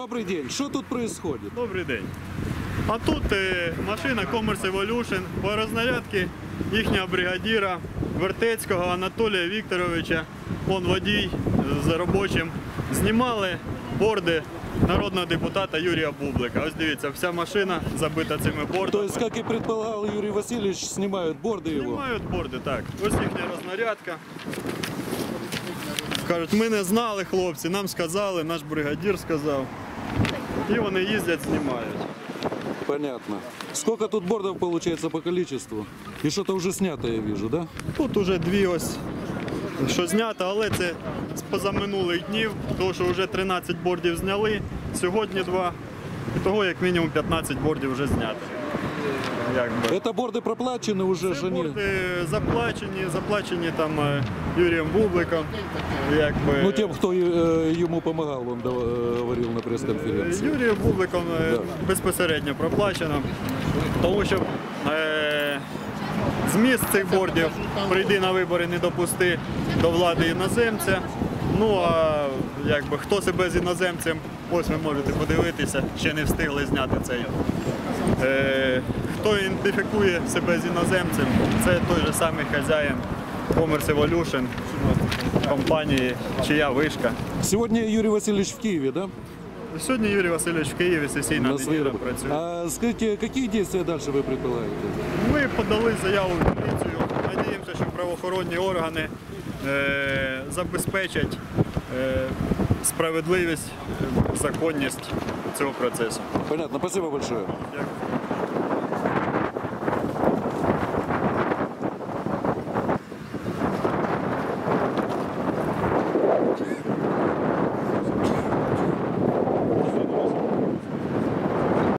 Добрый день. Что тут происходит? Добрий день. А тут е, машина Commerce Evolution по рознарядці їхнього бригадіра Вертецького Анатолія Вікторовича. Он водій з робочим. Знімали борди народного депутата Юрія Бублика. Ось дивіться, вся машина забита цими бордами. То есть, как и предполагал Юрий Васильевич, снимают борды его. Знімають борди, так. Ось їхня рознарядка. Кажуть, ми не знали, хлопці, нам сказали, наш бригадір сказав. І вони їздять, знімають. Понятно. Сколько тут бордов получается по количеству? И что-то уже снято, я вижу, да? Тут уже дві ось, що знято, але це з позаминулих днів, тому що вже 13 бордів зняли, сьогодні два. І того як мінімум 15 бордів вже знято Якби. Это борды проплачены уже, Це же они... борди заплачені, заплачені там е, Юрієм Бубликом. Якби. Ну, тем, кто э, ему помогал, он да- э, говорил на пресс-конференции. Юрієм Бубликом е, Да. безпосередньо проплачено, тому що е, зміст цих бордів прийди на вибори, не допусти до влади іноземця. Ну а якби хто себе з іноземцем, ось ви можете подивитися, ще не встигли зняти цей. Е, хто ідентифікує себе з іноземцем, це той же самий хазяїн Commerce Evolution, компанії, чия вишка. Сегодня Юрий Васильевич в Киеве, да? Сьогодні Юрій Васильович в Києві сесійна На неділя працює. А скажите, какие действия дальше вы предполагаете? Ми подали заяву в поліцію. Надіємося, що правоохоронні органи е, забезпечать справедливість, е, законність цього процесу. Понятно, спасибо большое. Дякую.